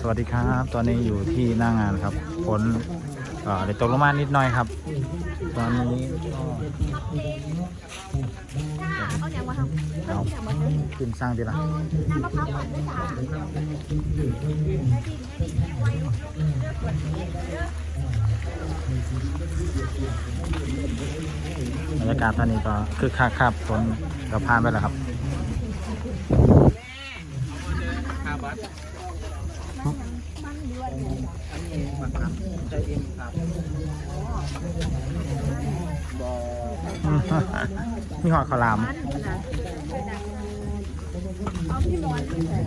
สวัสดีครับ ตอนนี้อยู่ที่หน้างงานครับฝนเอ่อได้ตกลงมานิดหน่อยครับ ตอนนี้เอาอย่างมาทำเอาขึ้นสร้างดีละน้ำมะพร้าวปั่นด้วยจ้าได้ดินได้ดินไว้ลูกเลือกขวดนี้เลือกบรรยากาศตอนนี้ก็คือคักครับฝนก็ผ่านไปแล้วครับ อนเลยอันนี้มันครับใจเอ็มครับบอมีหอดขาวหลามมันนะเอาที่นอนไปแล้ว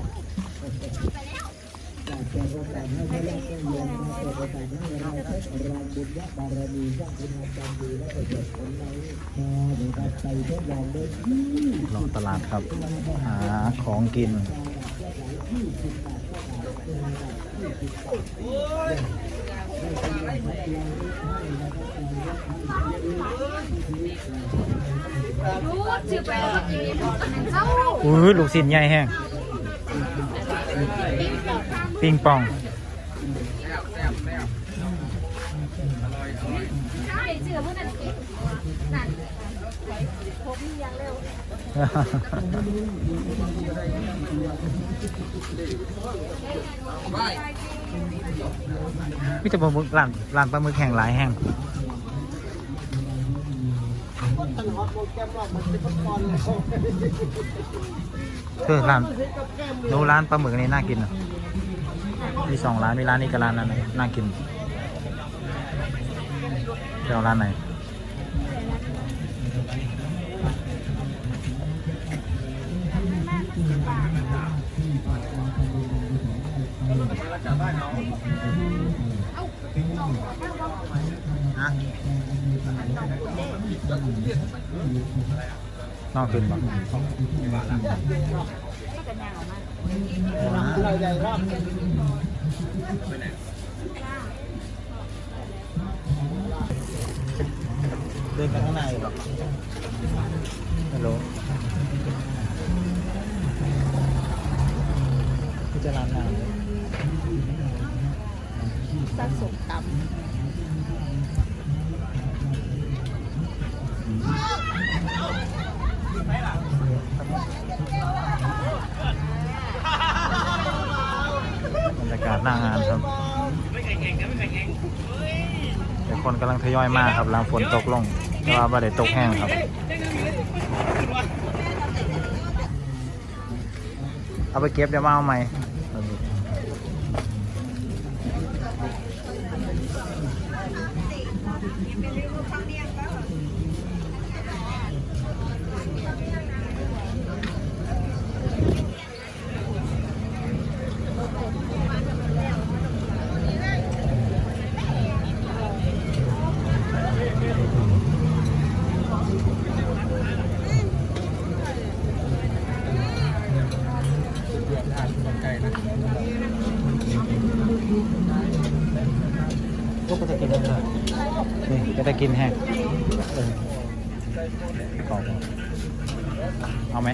ลองตลาดครับ หาของกิน อุ้ยลูกศิษย์ใหญ่แห้งปิงปองใช่เชื่อพวกนั้นนั่น มีอย่างเร็วมิจะปลาหมึกร้านร้านปลาหมึกแห้งหลายแห้งท่านฮอตโปรแกรมว่ามันเป็นฟุตบอลเลยคือร้านโนร้านปลาหมึกนี่น่ากินอะมีสองร้านมีร้านนี้กับร้านนั้นน่ากินจะเอาร้านไหนฮะ นอกขึ้นบ่เราใหญ่รอบ ดินไปข้างในหรอฮัลโหลพี่จะร้านไหนสะสมตบรรยากาศหน้างานครับแต่คนกำลังทยอยมาครับหลังฝนตกลง ว่าไม่ได้ตกแห้งครับเอาไปเก็บเดี๋ยวมาเอาใหม่ กินได้เลยนี่ก็จะกินแห้งเออกรอบเอาไหม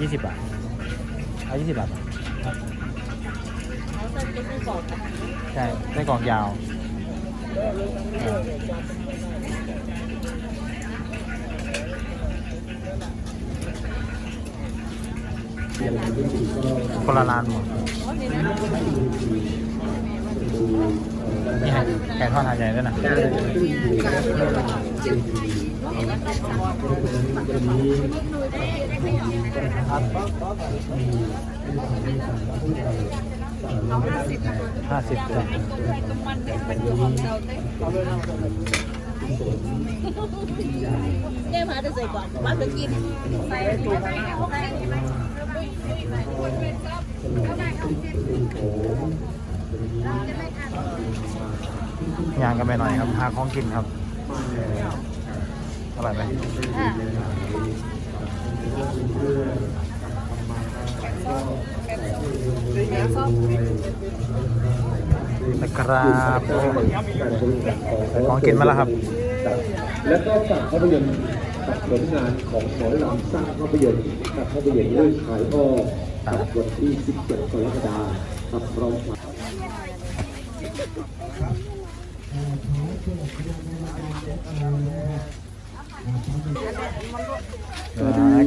ยี่สิบบาท เอายี่สิบบาทใช่ไส้กรอกยาวคนละร้านหมด นี่ไงไก่ทอดหาดใหญ่ด้วยนะห้าสิบจ้ะแก้มาจะใส่ก่อนมาจะกินใส่ถุงใส่ถุงใส่ถุง ย่างกันไปหน่อยครับหาของกินครับอร่อยไหมนะครับของกินมาแล้วครับ แล้วก็ฝากภาพยนตร์กับผลงานของหมอลำสร้างภาพยนตร์กับภาพยนตร์เรื่องขายอ้อตาวันที่ 17 กรกฎาคม รอง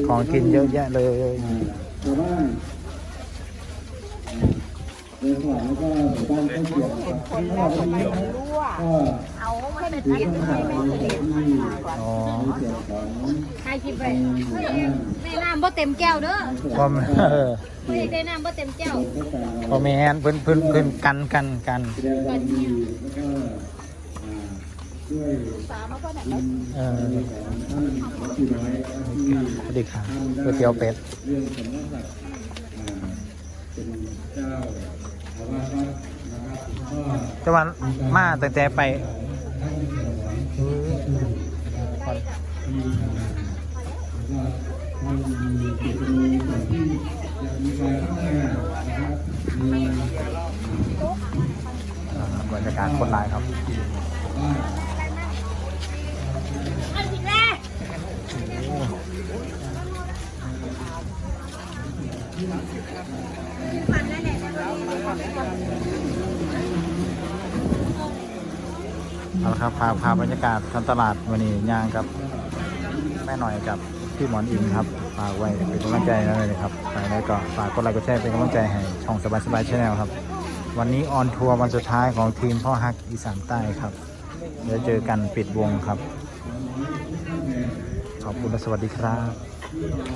ของกินเยอะแยะเลยชาวบ้านในสถานแล้วก็หมู่บ้านใกล้เคียงนะครับที่ว่าวันนี้นะครับก็เอาไม่เป็นกินไม่เป็นเด็ดอ๋อในส่วนของใครคิดไปแม่น้ำบ่เต็มแก้วเด้อพอม เออเพื่อได้น้ำบ่เต็มแก้วก็การพอแมนเพิ่นเพิ่นเพิ่นกันกันกันแสดงความยินดีแล้วก็อ่าด้วยเออของท่านวัดที่น้อยที่สวัสดีค่ะก๋วยเตี๋ยวเป็ดเรื่องสำนักศักดิ์อ่าเป็นเจ้าอาวาสวัดนะครับก็จะวันมาตั้งแต่ไป หลายครับเอาละครับพาพาบรรยากาศทันตลาดวันนี้ย่างกับแม่หน่อยกับพี่หมอนอิงครับฝากไว้เป็นกำลังใจนะเลยนะครับไปแล้วก็ฝากกดไลค์กดแชร์เป็นกำลังใจให้ช่องสบายสบายชาแนลครับ วันนี้ออนทัวร์วันสุดท้ายของทีมพ่อฮักอีสานใต้ครับ เดี๋ยวเจอกันปิดวงครับ ขอบคุณและสวัสดีครับ